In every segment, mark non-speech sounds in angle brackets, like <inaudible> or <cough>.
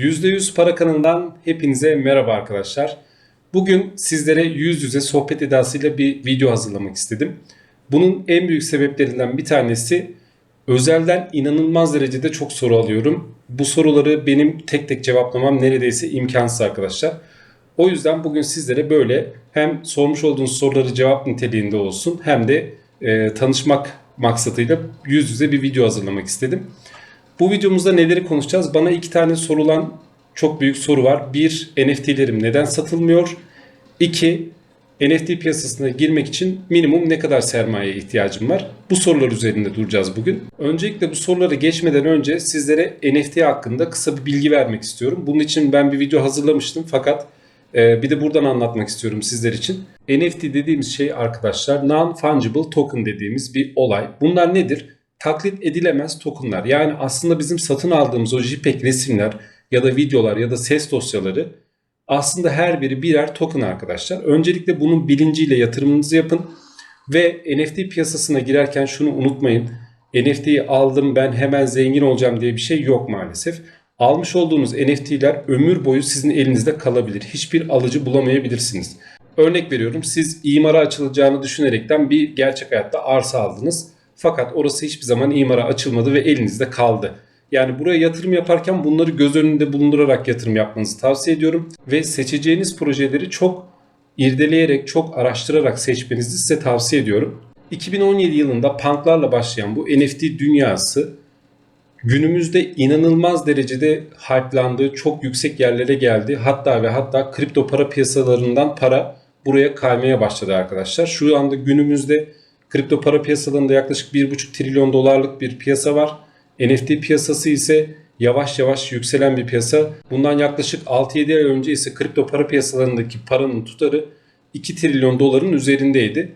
%100 Para kanalından hepinize merhaba arkadaşlar. Bugün sizlere yüz yüze sohbet edasıyla bir video hazırlamak istedim. Bunun en büyük sebeplerinden bir tanesi özelden inanılmaz derecede çok soru alıyorum. Bu soruları benim tek tek cevaplamam neredeyse imkansız arkadaşlar. O yüzden bugün sizlere böyle hem sormuş olduğunuz soruları cevap niteliğinde olsun hem de e, tanışmak maksadıyla yüz yüze bir video hazırlamak istedim. Bu videomuzda neleri konuşacağız? Bana iki tane sorulan çok büyük soru var. Bir, NFT'lerim neden satılmıyor? İki, NFT piyasasına girmek için minimum ne kadar sermaye ihtiyacım var? Bu sorular üzerinde duracağız bugün. Öncelikle bu soruları geçmeden önce sizlere NFT hakkında kısa bir bilgi vermek istiyorum. Bunun için ben bir video hazırlamıştım fakat e, bir de buradan anlatmak istiyorum sizler için. NFT dediğimiz şey arkadaşlar non-fungible token dediğimiz bir olay. Bunlar nedir? Taklit edilemez tokenlar. Yani aslında bizim satın aldığımız o JPEG resimler ya da videolar ya da ses dosyaları aslında her biri birer token arkadaşlar. Öncelikle bunun bilinciyle yatırımınızı yapın ve NFT piyasasına girerken şunu unutmayın. NFT'yi aldım ben hemen zengin olacağım diye bir şey yok maalesef. Almış olduğunuz NFT'ler ömür boyu sizin elinizde kalabilir. Hiçbir alıcı bulamayabilirsiniz. Örnek veriyorum siz imara açılacağını düşünerekten bir gerçek hayatta arsa aldınız fakat orası hiçbir zaman imara açılmadı ve elinizde kaldı. Yani buraya yatırım yaparken bunları göz önünde bulundurarak yatırım yapmanızı tavsiye ediyorum. Ve seçeceğiniz projeleri çok irdeleyerek, çok araştırarak seçmenizi size tavsiye ediyorum. 2017 yılında punklarla başlayan bu NFT dünyası günümüzde inanılmaz derecede hype'landı, çok yüksek yerlere geldi. Hatta ve hatta kripto para piyasalarından para buraya kaymaya başladı arkadaşlar. Şu anda günümüzde Kripto para piyasalarında yaklaşık 1,5 trilyon dolarlık bir piyasa var. NFT piyasası ise yavaş yavaş yükselen bir piyasa. Bundan yaklaşık 6-7 ay önce ise kripto para piyasalarındaki paranın tutarı 2 trilyon doların üzerindeydi.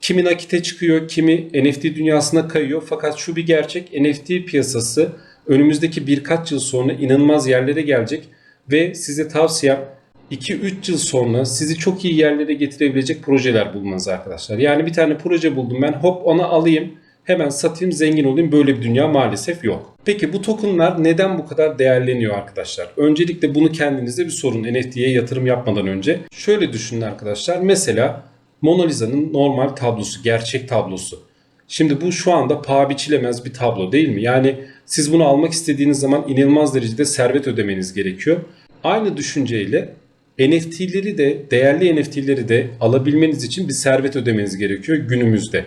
Kimi nakite çıkıyor, kimi NFT dünyasına kayıyor. Fakat şu bir gerçek NFT piyasası önümüzdeki birkaç yıl sonra inanılmaz yerlere gelecek ve size tavsiyem 2-3 yıl sonra sizi çok iyi yerlere getirebilecek projeler bulmanız arkadaşlar. Yani bir tane proje buldum ben hop ona alayım hemen satayım zengin olayım böyle bir dünya maalesef yok. Peki bu tokenlar neden bu kadar değerleniyor arkadaşlar? Öncelikle bunu kendinizde bir sorun NFT'ye yatırım yapmadan önce. Şöyle düşünün arkadaşlar mesela Mona Lisa'nın normal tablosu, gerçek tablosu. Şimdi bu şu anda paha biçilemez bir tablo değil mi? Yani siz bunu almak istediğiniz zaman inanılmaz derecede servet ödemeniz gerekiyor. Aynı düşünceyle NFT'leri de değerli NFT'leri de alabilmeniz için bir servet ödemeniz gerekiyor günümüzde.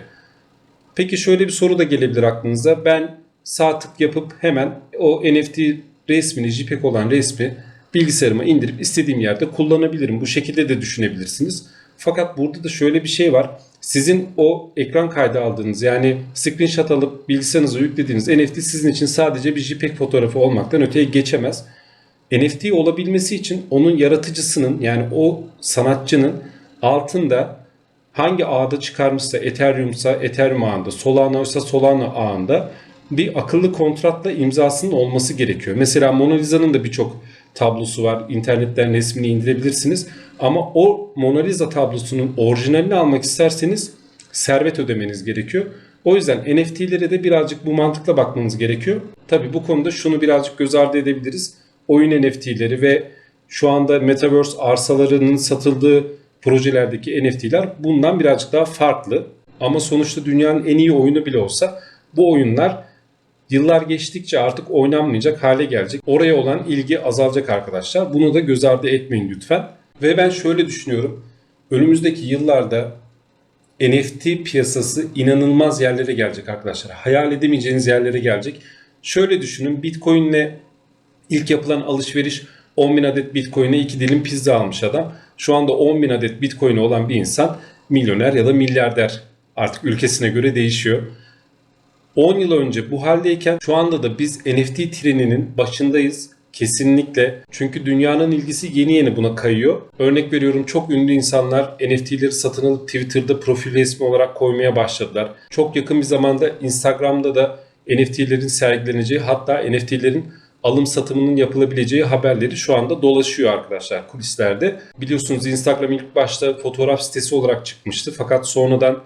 Peki şöyle bir soru da gelebilir aklınıza. Ben sağ tık yapıp hemen o NFT resmini, JPEG olan resmi bilgisayarıma indirip istediğim yerde kullanabilirim. Bu şekilde de düşünebilirsiniz. Fakat burada da şöyle bir şey var. Sizin o ekran kaydı aldığınız yani screenshot alıp bilgisayarınıza yüklediğiniz NFT sizin için sadece bir JPEG fotoğrafı olmaktan öteye geçemez. NFT olabilmesi için onun yaratıcısının yani o sanatçının altında hangi ağda çıkarmışsa Ethereum'sa Ethereum ağında, Solana ise Solana ağında bir akıllı kontratla imzasının olması gerekiyor. Mesela Mona Lisa'nın da birçok tablosu var. İnternetten resmini indirebilirsiniz. Ama o Mona Lisa tablosunun orijinalini almak isterseniz servet ödemeniz gerekiyor. O yüzden NFT'lere de birazcık bu mantıkla bakmanız gerekiyor. Tabi bu konuda şunu birazcık göz ardı edebiliriz oyun NFT'leri ve şu anda Metaverse arsalarının satıldığı projelerdeki NFT'ler bundan birazcık daha farklı. Ama sonuçta dünyanın en iyi oyunu bile olsa bu oyunlar yıllar geçtikçe artık oynanmayacak hale gelecek. Oraya olan ilgi azalacak arkadaşlar. Bunu da göz ardı etmeyin lütfen. Ve ben şöyle düşünüyorum. Önümüzdeki yıllarda NFT piyasası inanılmaz yerlere gelecek arkadaşlar. Hayal edemeyeceğiniz yerlere gelecek. Şöyle düşünün Bitcoin'le İlk yapılan alışveriş 10 bin adet bitcoin'e 2 dilim pizza almış adam. Şu anda 10 bin adet bitcoin'i olan bir insan milyoner ya da milyarder. Artık ülkesine göre değişiyor. 10 yıl önce bu haldeyken şu anda da biz NFT treninin başındayız. Kesinlikle. Çünkü dünyanın ilgisi yeni yeni buna kayıyor. Örnek veriyorum çok ünlü insanlar NFT'leri satın alıp Twitter'da profil resmi olarak koymaya başladılar. Çok yakın bir zamanda Instagram'da da NFT'lerin sergileneceği hatta NFT'lerin alım satımının yapılabileceği haberleri şu anda dolaşıyor arkadaşlar kulislerde. Biliyorsunuz Instagram ilk başta fotoğraf sitesi olarak çıkmıştı fakat sonradan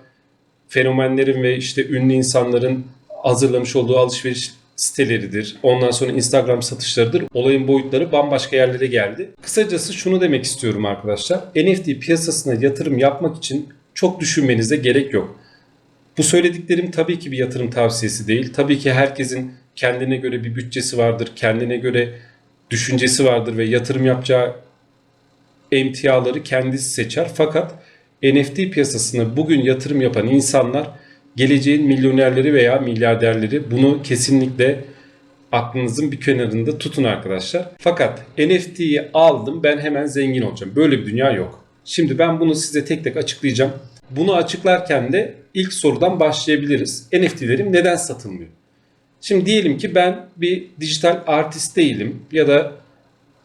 fenomenlerin ve işte ünlü insanların hazırlamış olduğu alışveriş siteleridir. Ondan sonra Instagram satışlarıdır. Olayın boyutları bambaşka yerlere geldi. Kısacası şunu demek istiyorum arkadaşlar. NFT piyasasına yatırım yapmak için çok düşünmenize gerek yok. Bu söylediklerim tabii ki bir yatırım tavsiyesi değil. Tabii ki herkesin kendine göre bir bütçesi vardır, kendine göre düşüncesi vardır ve yatırım yapacağı emtiaları kendisi seçer. Fakat NFT piyasasına bugün yatırım yapan insanlar geleceğin milyonerleri veya milyarderleri. Bunu kesinlikle aklınızın bir kenarında tutun arkadaşlar. Fakat NFT'yi aldım ben hemen zengin olacağım. Böyle bir dünya yok. Şimdi ben bunu size tek tek açıklayacağım. Bunu açıklarken de ilk sorudan başlayabiliriz. NFT'lerim neden satılmıyor? Şimdi diyelim ki ben bir dijital artist değilim ya da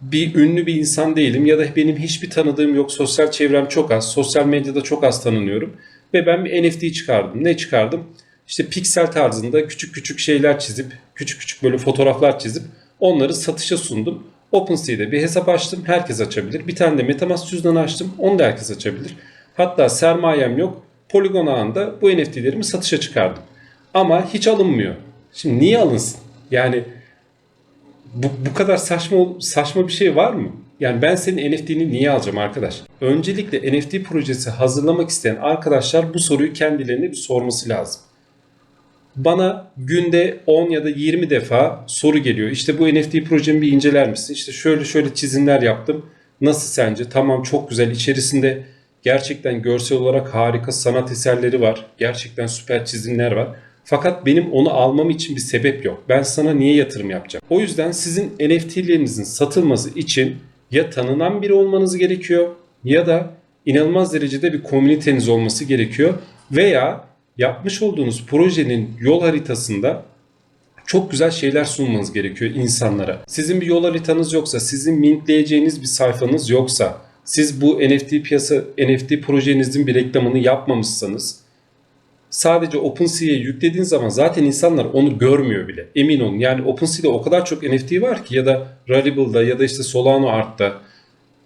bir ünlü bir insan değilim ya da benim hiçbir tanıdığım yok. Sosyal çevrem çok az. Sosyal medyada çok az tanınıyorum. Ve ben bir NFT çıkardım. Ne çıkardım? İşte piksel tarzında küçük küçük şeyler çizip, küçük küçük böyle fotoğraflar çizip onları satışa sundum. OpenSea'de bir hesap açtım. Herkes açabilir. Bir tane de Metamask cüzdanı açtım. Onu da herkes açabilir. Hatta sermayem yok. Polygon ağında bu NFT'lerimi satışa çıkardım. Ama hiç alınmıyor. Şimdi niye alınsın? Yani bu, bu kadar saçma saçma bir şey var mı? Yani ben senin NFT'ni niye alacağım arkadaş? Öncelikle NFT projesi hazırlamak isteyen arkadaşlar bu soruyu kendilerine bir sorması lazım. Bana günde 10 ya da 20 defa soru geliyor. İşte bu NFT projemi bir inceler misin? İşte şöyle şöyle çizimler yaptım. Nasıl sence? Tamam çok güzel. İçerisinde gerçekten görsel olarak harika sanat eserleri var. Gerçekten süper çizimler var. Fakat benim onu almam için bir sebep yok. Ben sana niye yatırım yapacağım? O yüzden sizin NFT'lerinizin satılması için ya tanınan biri olmanız gerekiyor ya da inanılmaz derecede bir komüniteniz olması gerekiyor veya yapmış olduğunuz projenin yol haritasında çok güzel şeyler sunmanız gerekiyor insanlara. Sizin bir yol haritanız yoksa, sizin mintleyeceğiniz bir sayfanız yoksa, siz bu NFT piyasa NFT projenizin bir reklamını yapmamışsanız sadece OpenSea'ya yüklediğin zaman zaten insanlar onu görmüyor bile. Emin olun. Yani OpenSea'da o kadar çok NFT var ki ya da Rarible'da ya da işte Solano Art'ta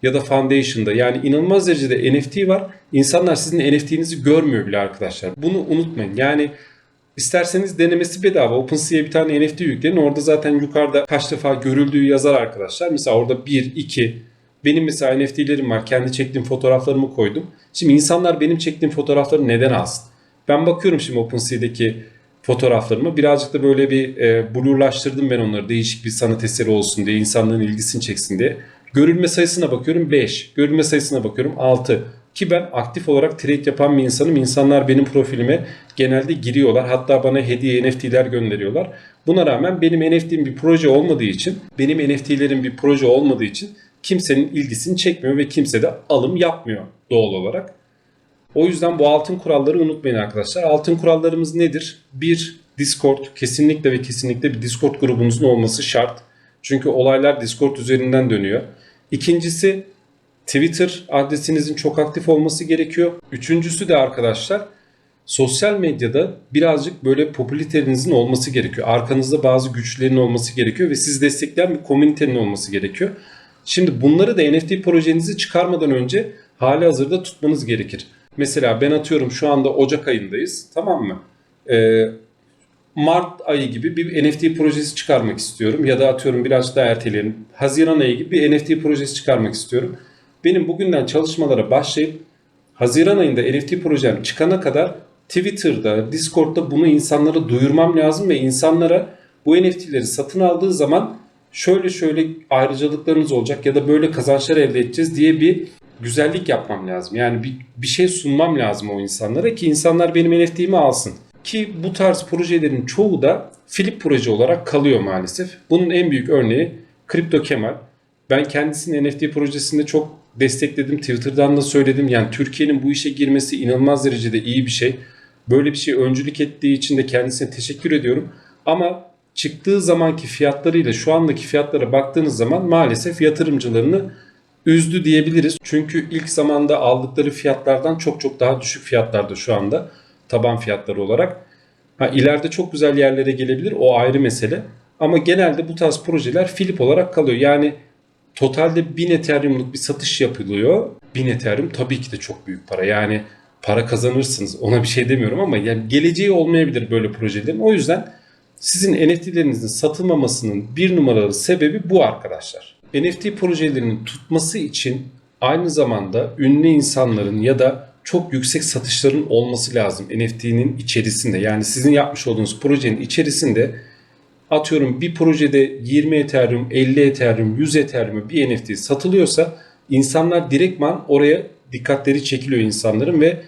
ya da Foundation'da yani inanılmaz derecede NFT var. İnsanlar sizin NFT'nizi görmüyor bile arkadaşlar. Bunu unutmayın. Yani isterseniz denemesi bedava. OpenSea'ya bir tane NFT yükleyin. Orada zaten yukarıda kaç defa görüldüğü yazar arkadaşlar. Mesela orada 1, 2, benim mesela NFT'lerim var. Kendi çektiğim fotoğraflarımı koydum. Şimdi insanlar benim çektiğim fotoğrafları neden alsın? Ben bakıyorum şimdi OpenSea'deki fotoğraflarımı. Birazcık da böyle bir e, blurlaştırdım ben onları. Değişik bir sanat eseri olsun diye, insanların ilgisini çeksin diye. Görülme sayısına bakıyorum 5. Görülme sayısına bakıyorum 6. Ki ben aktif olarak trade yapan bir insanım. İnsanlar benim profilime genelde giriyorlar. Hatta bana hediye NFT'ler gönderiyorlar. Buna rağmen benim NFT'm bir proje olmadığı için, benim NFT'lerim bir proje olmadığı için kimsenin ilgisini çekmiyor ve kimse de alım yapmıyor doğal olarak. O yüzden bu altın kuralları unutmayın arkadaşlar. Altın kurallarımız nedir? Bir, Discord. Kesinlikle ve kesinlikle bir Discord grubunuzun olması şart. Çünkü olaylar Discord üzerinden dönüyor. İkincisi Twitter adresinizin çok aktif olması gerekiyor. Üçüncüsü de arkadaşlar sosyal medyada birazcık böyle popülaritenizin olması gerekiyor. Arkanızda bazı güçlerin olması gerekiyor ve siz destekleyen bir komünitenin olması gerekiyor. Şimdi bunları da NFT projenizi çıkarmadan önce hali hazırda tutmanız gerekir. Mesela ben atıyorum şu anda Ocak ayındayız tamam mı? Ee, Mart ayı gibi bir NFT projesi çıkarmak istiyorum ya da atıyorum biraz daha erteleyelim. Haziran ayı gibi bir NFT projesi çıkarmak istiyorum. Benim bugünden çalışmalara başlayıp Haziran ayında NFT projem çıkana kadar Twitter'da, Discord'da bunu insanlara duyurmam lazım ve insanlara bu NFT'leri satın aldığı zaman şöyle şöyle ayrıcalıklarınız olacak ya da böyle kazançlar elde edeceğiz diye bir güzellik yapmam lazım. Yani bir, bir şey sunmam lazım o insanlara ki insanlar benim NFT'imi alsın. Ki bu tarz projelerin çoğu da flip proje olarak kalıyor maalesef. Bunun en büyük örneği Kripto Kemal. Ben kendisini NFT projesinde çok destekledim. Twitter'dan da söyledim. Yani Türkiye'nin bu işe girmesi inanılmaz derecede iyi bir şey. Böyle bir şey öncülük ettiği için de kendisine teşekkür ediyorum. Ama çıktığı zamanki fiyatlarıyla şu andaki fiyatlara baktığınız zaman maalesef yatırımcılarını üzdü diyebiliriz. Çünkü ilk zamanda aldıkları fiyatlardan çok çok daha düşük fiyatlarda şu anda taban fiyatları olarak. Ha, ileride çok güzel yerlere gelebilir o ayrı mesele. Ama genelde bu tarz projeler flip olarak kalıyor. Yani totalde 1000 Ethereum'luk bir satış yapılıyor. 1000 Ethereum tabii ki de çok büyük para. Yani para kazanırsınız ona bir şey demiyorum ama yani geleceği olmayabilir böyle projelerin. O yüzden Sizin NFT'lerinizin satılmamasının bir numaralı sebebi bu arkadaşlar. NFT projelerinin tutması için aynı zamanda ünlü insanların ya da çok yüksek satışların olması lazım NFT'nin içerisinde. Yani sizin yapmış olduğunuz projenin içerisinde atıyorum bir projede 20 Ethereum, 50 Ethereum, 100 Ethereum bir NFT satılıyorsa insanlar direktman oraya dikkatleri çekiliyor insanların ve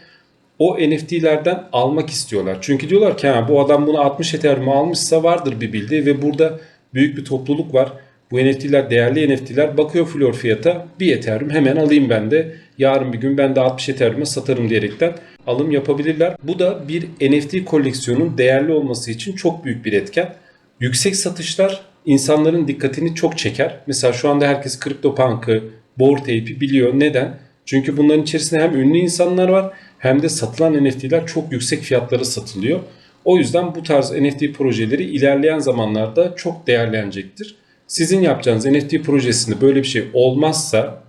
o NFT'lerden almak istiyorlar. Çünkü diyorlar ki ha, bu adam bunu 60 Ethereum almışsa vardır bir bildiği ve burada büyük bir topluluk var. Bu NFT'ler değerli NFT'ler bakıyor floor fiyata bir Ethereum hemen alayım ben de. Yarın bir gün ben de 60 Ethereum'a satarım diyerekten alım yapabilirler. Bu da bir NFT koleksiyonun değerli olması için çok büyük bir etken. Yüksek satışlar insanların dikkatini çok çeker. Mesela şu anda herkes CryptoPunk'ı, Bored Ape'i biliyor. Neden? Çünkü bunların içerisinde hem ünlü insanlar var hem de satılan NFT'ler çok yüksek fiyatlara satılıyor. O yüzden bu tarz NFT projeleri ilerleyen zamanlarda çok değerlenecektir. Sizin yapacağınız NFT projesinde böyle bir şey olmazsa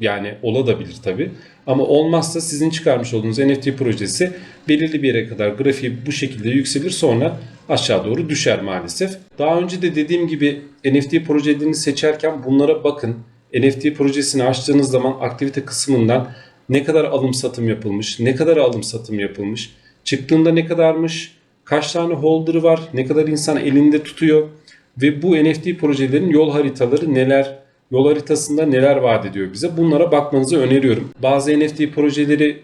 yani olabilir tabi ama olmazsa sizin çıkarmış olduğunuz NFT projesi belirli bir yere kadar grafiği bu şekilde yükselir sonra aşağı doğru düşer maalesef. Daha önce de dediğim gibi NFT projelerini seçerken bunlara bakın. NFT projesini açtığınız zaman aktivite kısmından ne kadar alım satım yapılmış, ne kadar alım satım yapılmış, çıktığında ne kadarmış, kaç tane holder'ı var, ne kadar insan elinde tutuyor ve bu NFT projelerin yol haritaları neler, yol haritasında neler vaat ediyor bize bunlara bakmanızı öneriyorum. Bazı NFT projeleri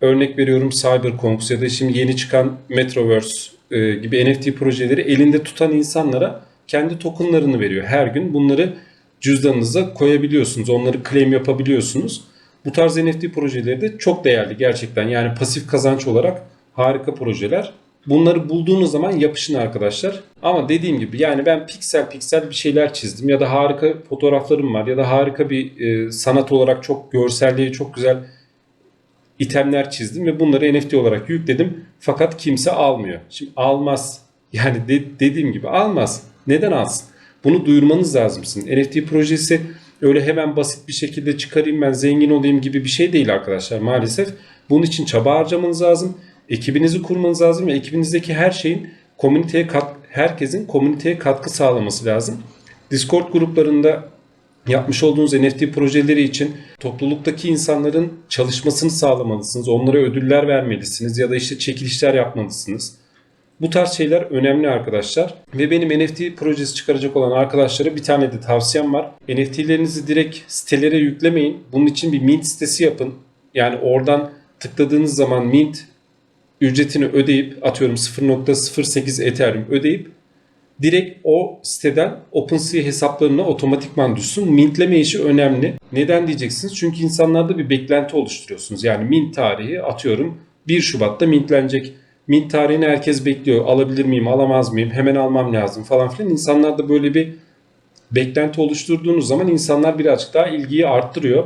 örnek veriyorum Cyberconks ya da şimdi yeni çıkan Metaverse e, gibi NFT projeleri elinde tutan insanlara kendi tokenlarını veriyor. Her gün bunları cüzdanınıza koyabiliyorsunuz. Onları claim yapabiliyorsunuz. Bu tarz NFT projeleri de çok değerli gerçekten. Yani pasif kazanç olarak harika projeler. Bunları bulduğunuz zaman yapışın arkadaşlar. Ama dediğim gibi yani ben piksel piksel bir şeyler çizdim ya da harika fotoğraflarım var ya da harika bir e, sanat olarak çok görselliği çok güzel itemler çizdim ve bunları NFT olarak yükledim. Fakat kimse almıyor. Şimdi almaz. <laughs> Yani de, dediğim gibi almaz. Neden alsın? Bunu duyurmanız lazım sizin. NFT projesi öyle hemen basit bir şekilde çıkarayım ben zengin olayım gibi bir şey değil arkadaşlar maalesef. Bunun için çaba harcamanız lazım. Ekibinizi kurmanız lazım ve ekibinizdeki her şeyin komüniteye kat, herkesin komüniteye katkı sağlaması lazım. Discord gruplarında yapmış olduğunuz NFT projeleri için topluluktaki insanların çalışmasını sağlamalısınız. Onlara ödüller vermelisiniz ya da işte çekilişler yapmalısınız. Bu tarz şeyler önemli arkadaşlar. Ve benim NFT projesi çıkaracak olan arkadaşlara bir tane de tavsiyem var. NFT'lerinizi direkt sitelere yüklemeyin. Bunun için bir mint sitesi yapın. Yani oradan tıkladığınız zaman mint ücretini ödeyip atıyorum 0.08 Ethereum ödeyip direkt o siteden OpenSea hesaplarına otomatikman düşsün. Mintleme işi önemli. Neden diyeceksiniz? Çünkü insanlarda bir beklenti oluşturuyorsunuz. Yani mint tarihi atıyorum 1 Şubat'ta mintlenecek. Mint tarihini herkes bekliyor. Alabilir miyim, alamaz mıyım? Hemen almam lazım falan filan. İnsanlarda böyle bir beklenti oluşturduğunuz zaman insanlar birazcık daha ilgiyi arttırıyor.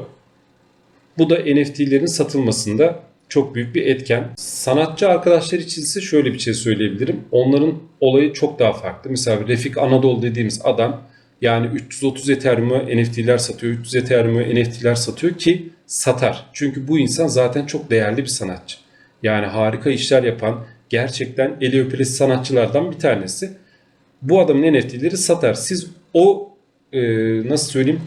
Bu da NFT'lerin satılmasında çok büyük bir etken. Sanatçı arkadaşlar için ise şöyle bir şey söyleyebilirim. Onların olayı çok daha farklı. Mesela Refik Anadolu dediğimiz adam yani 330 Ethereum'u NFT'ler satıyor, 300 Ethereum'u NFT'ler satıyor ki satar. Çünkü bu insan zaten çok değerli bir sanatçı. Yani harika işler yapan, gerçekten eli öpülesi sanatçılardan bir tanesi. Bu adamın NFT'leri satar. Siz o e, nasıl söyleyeyim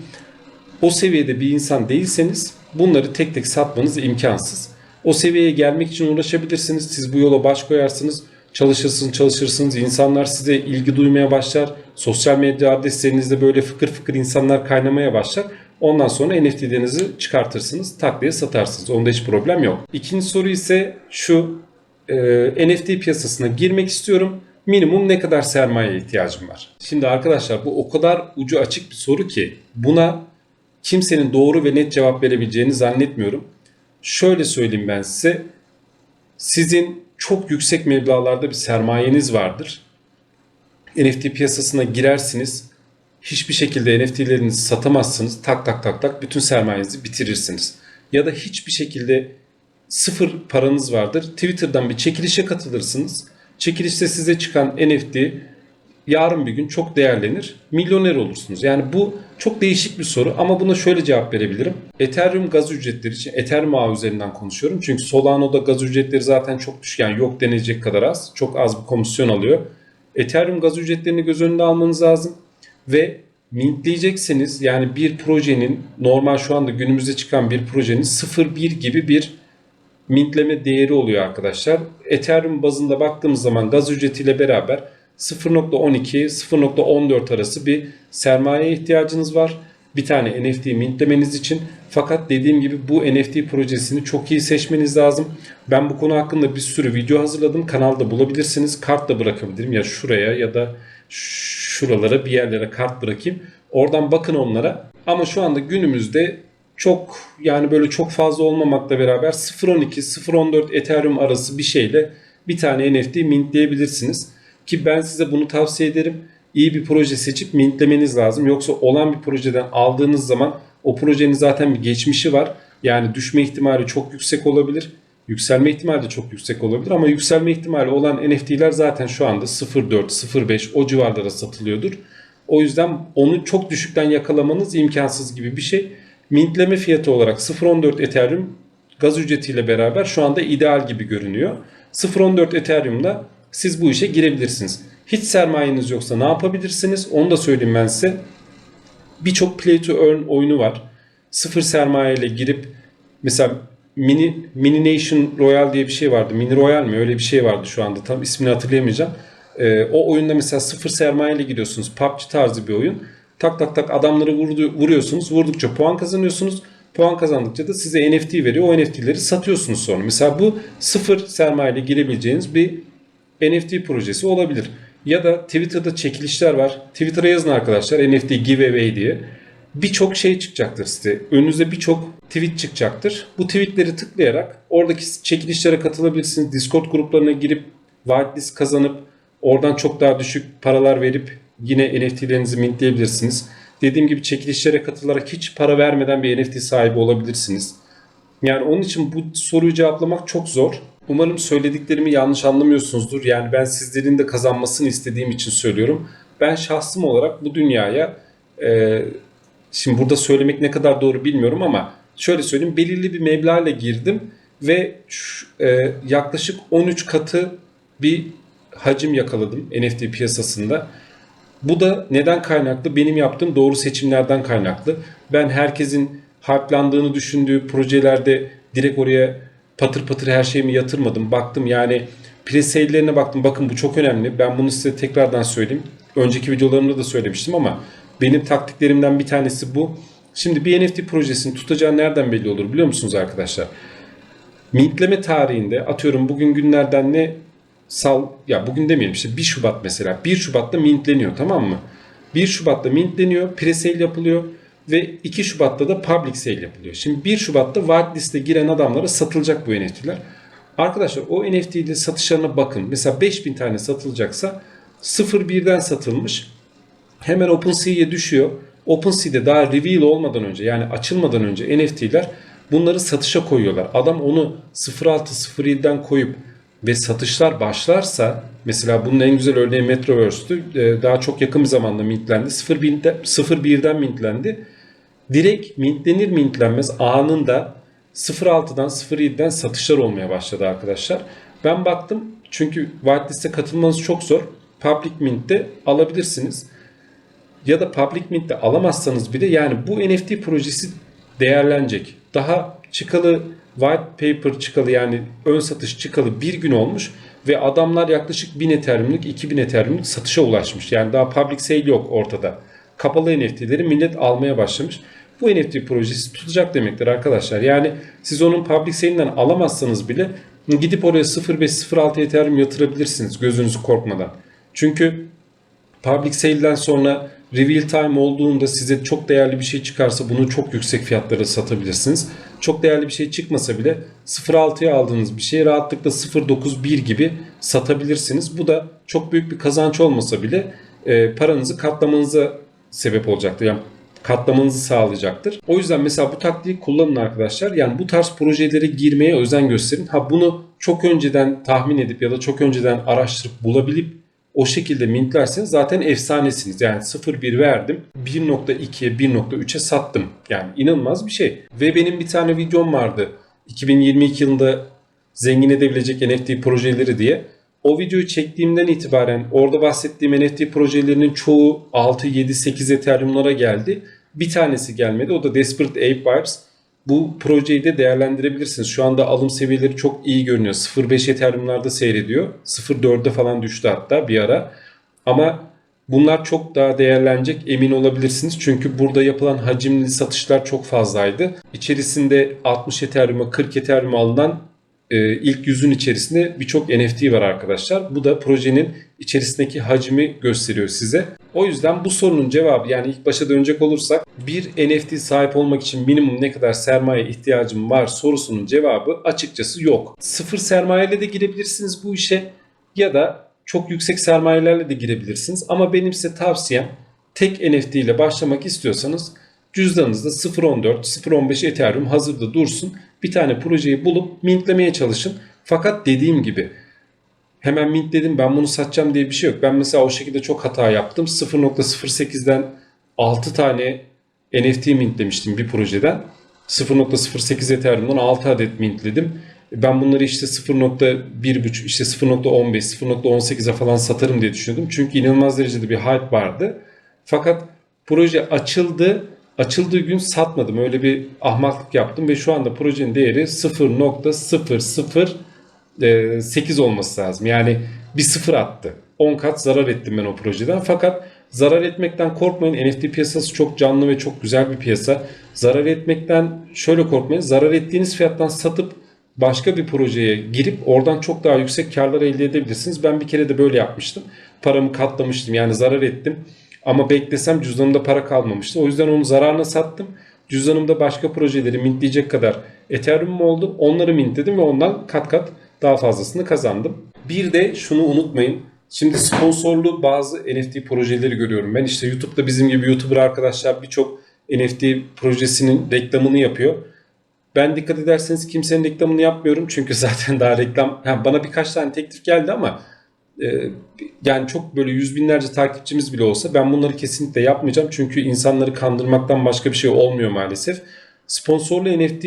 o seviyede bir insan değilseniz bunları tek tek satmanız imkansız. O seviyeye gelmek için uğraşabilirsiniz. Siz bu yola baş koyarsınız. Çalışırsınız çalışırsınız. İnsanlar size ilgi duymaya başlar. Sosyal medya adreslerinizde böyle fıkır fıkır insanlar kaynamaya başlar. Ondan sonra NFT'lerinizi çıkartırsınız. Tak diye satarsınız. Onda hiç problem yok. İkinci soru ise şu. E, NFT piyasasına girmek istiyorum. Minimum ne kadar sermaye ihtiyacım var? Şimdi arkadaşlar bu o kadar ucu açık bir soru ki buna kimsenin doğru ve net cevap verebileceğini zannetmiyorum. Şöyle söyleyeyim ben size. Sizin çok yüksek meblağlarda bir sermayeniz vardır. NFT piyasasına girersiniz. Hiçbir şekilde NFT'lerinizi satamazsınız. Tak tak tak tak bütün sermayenizi bitirirsiniz. Ya da hiçbir şekilde sıfır paranız vardır. Twitter'dan bir çekilişe katılırsınız. Çekilişte size çıkan NFT yarın bir gün çok değerlenir. Milyoner olursunuz. Yani bu çok değişik bir soru ama buna şöyle cevap verebilirim. Ethereum gaz ücretleri için Ethereum ağı üzerinden konuşuyorum. Çünkü Solano'da gaz ücretleri zaten çok düşük. Yani yok denecek kadar az. Çok az bir komisyon alıyor. Ethereum gaz ücretlerini göz önünde almanız lazım ve mintleyecekseniz yani bir projenin normal şu anda günümüzde çıkan bir projenin 0.1 gibi bir mintleme değeri oluyor arkadaşlar. Ethereum bazında baktığımız zaman gaz ücretiyle beraber 0.12-0.14 arası bir sermaye ihtiyacınız var. Bir tane NFT mintlemeniz için. Fakat dediğim gibi bu NFT projesini çok iyi seçmeniz lazım. Ben bu konu hakkında bir sürü video hazırladım. Kanalda bulabilirsiniz. Kart da bırakabilirim ya şuraya ya da şuralara bir yerlere kart bırakayım. Oradan bakın onlara. Ama şu anda günümüzde çok yani böyle çok fazla olmamakla beraber 0.12-0.14 Ethereum arası bir şeyle bir tane NFT mintleyebilirsiniz. Ki ben size bunu tavsiye ederim. İyi bir proje seçip mintlemeniz lazım. Yoksa olan bir projeden aldığınız zaman o projenin zaten bir geçmişi var. Yani düşme ihtimali çok yüksek olabilir. Yükselme ihtimali de çok yüksek olabilir ama yükselme ihtimali olan NFT'ler zaten şu anda 0.4, 0.5 o civarlara satılıyordur. O yüzden onu çok düşükten yakalamanız imkansız gibi bir şey. Mintleme fiyatı olarak 0.14 Ethereum gaz ücretiyle beraber şu anda ideal gibi görünüyor. 0.14 Ethereum'la siz bu işe girebilirsiniz. Hiç sermayeniz yoksa ne yapabilirsiniz? Onu da söyleyeyim ben size. Birçok play to earn oyunu var. Sıfır sermaye ile girip mesela Mini, Mini Nation Royal diye bir şey vardı. Mini Royal mi? Öyle bir şey vardı şu anda. Tam ismini hatırlayamayacağım. Ee, o oyunda mesela sıfır sermaye ile giriyorsunuz. PUBG tarzı bir oyun. Tak tak tak adamları vurdu, vuruyorsunuz. Vurdukça puan kazanıyorsunuz. Puan kazandıkça da size NFT veriyor. O NFT'leri satıyorsunuz sonra. Mesela bu sıfır sermaye ile girebileceğiniz bir NFT projesi olabilir. Ya da Twitter'da çekilişler var. Twitter'a yazın arkadaşlar NFT giveaway diye. Birçok şey çıkacaktır size. Önünüze birçok tweet çıkacaktır. Bu tweetleri tıklayarak oradaki çekilişlere katılabilirsiniz. Discord gruplarına girip whitelist kazanıp oradan çok daha düşük paralar verip yine NFT'lerinizi mintleyebilirsiniz. Dediğim gibi çekilişlere katılarak hiç para vermeden bir NFT sahibi olabilirsiniz. Yani onun için bu soruyu cevaplamak çok zor. Umarım söylediklerimi yanlış anlamıyorsunuzdur. Yani ben sizlerin de kazanmasını istediğim için söylüyorum. Ben şahsım olarak bu dünyaya şimdi burada söylemek ne kadar doğru bilmiyorum ama şöyle söyleyeyim belirli bir meblağla girdim ve e, yaklaşık 13 katı bir hacim yakaladım NFT piyasasında. Bu da neden kaynaklı? Benim yaptığım doğru seçimlerden kaynaklı. Ben herkesin hype'landığını düşündüğü projelerde direkt oraya patır patır her şeyimi yatırmadım. Baktım yani presale'lerine baktım. Bakın bu çok önemli. Ben bunu size tekrardan söyleyeyim. Önceki videolarımda da söylemiştim ama benim taktiklerimden bir tanesi bu. Şimdi bir NFT projesinin tutacağı nereden belli olur biliyor musunuz arkadaşlar? Mintleme tarihinde atıyorum bugün günlerden ne sal ya bugün demeyelim işte 1 Şubat mesela 1 Şubat'ta mintleniyor tamam mı? 1 Şubat'ta mintleniyor, presale yapılıyor ve 2 Şubat'ta da public sale yapılıyor. Şimdi 1 Şubat'ta whitelist'e giren adamlara satılacak bu NFT'ler. Arkadaşlar o NFT'de satışlarına bakın. Mesela 5000 tane satılacaksa 0.1'den satılmış. Hemen OpenSea'ye düşüyor. OpenSea'de daha reveal olmadan önce yani açılmadan önce NFT'ler bunları satışa koyuyorlar. Adam onu 0.6 0.7'den koyup ve satışlar başlarsa mesela bunun en güzel örneği Metaverse'tü. Daha çok yakın bir zamanda mintlendi. 0.1'den mintlendi. Direkt mintlenir mintlenmez anında 0.6'dan 0.7'den satışlar olmaya başladı arkadaşlar. Ben baktım çünkü whitelist'e katılmanız çok zor. Public Mint'te alabilirsiniz. Ya da Public Mint'te alamazsanız bile yani bu NFT projesi değerlenecek. Daha çıkalı white paper çıkalı yani ön satış çıkalı bir gün olmuş ve adamlar yaklaşık 1000 Ethereum'luk 2000 Ethereum'luk satışa ulaşmış. Yani daha public sale yok ortada. Kapalı NFT'leri millet almaya başlamış. Bu NFT projesi tutacak demektir arkadaşlar. Yani siz onun public sale'inden alamazsanız bile gidip oraya 0.5-0.6 Ethereum yatırabilirsiniz gözünüzü korkmadan. Çünkü public sale'den sonra reveal time olduğunda size çok değerli bir şey çıkarsa bunu çok yüksek fiyatlara satabilirsiniz. Çok değerli bir şey çıkmasa bile 0.6'ya aldığınız bir şeyi rahatlıkla 0.91 gibi satabilirsiniz. Bu da çok büyük bir kazanç olmasa bile e, paranızı katlamanıza sebep olacaktır. Yani katlamanızı sağlayacaktır. O yüzden mesela bu taktiği kullanın arkadaşlar. Yani bu tarz projelere girmeye özen gösterin. Ha bunu çok önceden tahmin edip ya da çok önceden araştırıp bulabilip o şekilde mintlerseniz zaten efsanesiniz. Yani 0.1 verdim 1.2'ye 1.3'e sattım. Yani inanılmaz bir şey. Ve benim bir tane videom vardı. 2022 yılında zengin edebilecek NFT projeleri diye. o videoyu çektiğimden itibaren orada bahsettiğim NFT projelerinin çoğu 6, 7, 8 Ethereum'lara geldi. Bir tanesi gelmedi. O da Desperate Ape Vibes. Bu projeyi de değerlendirebilirsiniz. Şu anda alım seviyeleri çok iyi görünüyor. 0.5 Ethereum'larda seyrediyor. 0.4'e falan düştü hatta bir ara. Ama bunlar çok daha değerlenecek emin olabilirsiniz. Çünkü burada yapılan hacimli satışlar çok fazlaydı. İçerisinde 60 Ethereum'a 40 Ethereum alınan ilk yüzün içerisinde birçok NFT var arkadaşlar. Bu da projenin içerisindeki hacmi gösteriyor size. O yüzden bu sorunun cevabı yani ilk başa dönecek olursak bir NFT sahip olmak için minimum ne kadar sermaye ihtiyacım var sorusunun cevabı açıkçası yok. Sıfır sermayeyle de girebilirsiniz bu işe ya da çok yüksek sermayelerle de girebilirsiniz. Ama benim size tavsiyem tek NFT ile başlamak istiyorsanız cüzdanınızda 0.14, 0.15 Ethereum hazırda dursun. Bir tane projeyi bulup mintlemeye çalışın. Fakat dediğim gibi hemen mintledim ben bunu satacağım diye bir şey yok. Ben mesela o şekilde çok hata yaptım. 0.08'den 6 tane NFT mintlemiştim bir projeden. 0.08 Ethereum'dan 6 adet mintledim. Ben bunları işte 0.1.5 işte 0.15 0.18'e falan satarım diye düşünüyordum. Çünkü inanılmaz derecede bir hype vardı. Fakat proje açıldı. Açıldığı gün satmadım. Öyle bir ahmaklık yaptım ve şu anda projenin değeri 0.008 olması lazım. Yani bir sıfır attı. 10 kat zarar ettim ben o projeden. Fakat zarar etmekten korkmayın. NFT piyasası çok canlı ve çok güzel bir piyasa. Zarar etmekten şöyle korkmayın. Zarar ettiğiniz fiyattan satıp başka bir projeye girip oradan çok daha yüksek karlar elde edebilirsiniz. Ben bir kere de böyle yapmıştım. Paramı katlamıştım yani zarar ettim. Ama beklesem cüzdanımda para kalmamıştı. O yüzden onu zararına sattım. Cüzdanımda başka projeleri mintleyecek kadar Ethereum oldu. Onları mintledim ve ondan kat kat daha fazlasını kazandım. Bir de şunu unutmayın. Şimdi sponsorlu bazı NFT projeleri görüyorum. Ben işte YouTube'da bizim gibi YouTuber arkadaşlar birçok NFT projesinin reklamını yapıyor. Ben dikkat ederseniz kimsenin reklamını yapmıyorum. Çünkü <laughs> zaten daha reklam... Ha, bana birkaç tane teklif geldi ama yani çok böyle yüz binlerce takipçimiz bile olsa ben bunları kesinlikle yapmayacağım. Çünkü insanları kandırmaktan başka bir şey olmuyor maalesef. Sponsorlu NFT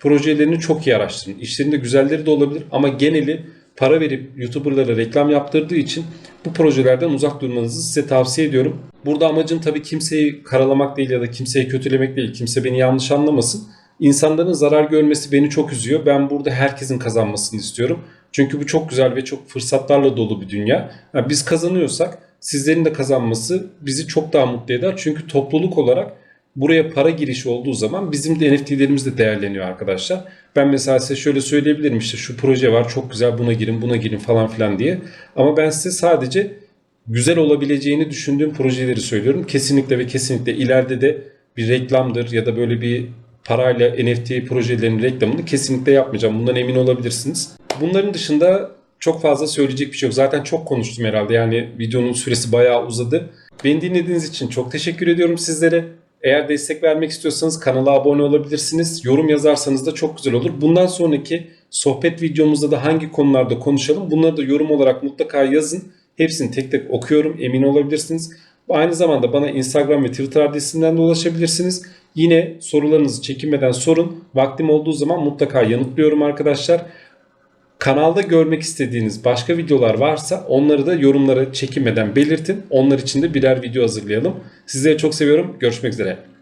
projelerini çok iyi araştırın. İşlerinde güzelleri de olabilir ama geneli para verip YouTuber'lara reklam yaptırdığı için bu projelerden uzak durmanızı size tavsiye ediyorum. Burada amacım tabii kimseyi karalamak değil ya da kimseyi kötülemek değil. Kimse beni yanlış anlamasın. İnsanların zarar görmesi beni çok üzüyor. Ben burada herkesin kazanmasını istiyorum. Çünkü bu çok güzel ve çok fırsatlarla dolu bir dünya. Yani biz kazanıyorsak sizlerin de kazanması bizi çok daha mutlu eder. Çünkü topluluk olarak buraya para girişi olduğu zaman bizim de NFT'lerimiz de değerleniyor arkadaşlar. Ben mesela size şöyle söyleyebilirim işte şu proje var çok güzel buna girin buna girin falan filan diye. Ama ben size sadece güzel olabileceğini düşündüğüm projeleri söylüyorum. Kesinlikle ve kesinlikle ileride de bir reklamdır ya da böyle bir parayla NFT projelerinin reklamını kesinlikle yapmayacağım. Bundan emin olabilirsiniz. Bunların dışında çok fazla söyleyecek bir şey yok. Zaten çok konuştum herhalde. Yani videonun süresi bayağı uzadı. Beni dinlediğiniz için çok teşekkür ediyorum sizlere. Eğer destek vermek istiyorsanız kanala abone olabilirsiniz. Yorum yazarsanız da çok güzel olur. Bundan sonraki sohbet videomuzda da hangi konularda konuşalım bunları da yorum olarak mutlaka yazın. Hepsini tek tek okuyorum emin olabilirsiniz. Aynı zamanda bana Instagram ve Twitter adresimden de ulaşabilirsiniz. Yine sorularınızı çekinmeden sorun. Vaktim olduğu zaman mutlaka yanıtlıyorum arkadaşlar. Kanalda görmek istediğiniz başka videolar varsa onları da yorumlara çekinmeden belirtin. Onlar için de birer video hazırlayalım. Sizleri çok seviyorum. Görüşmek üzere.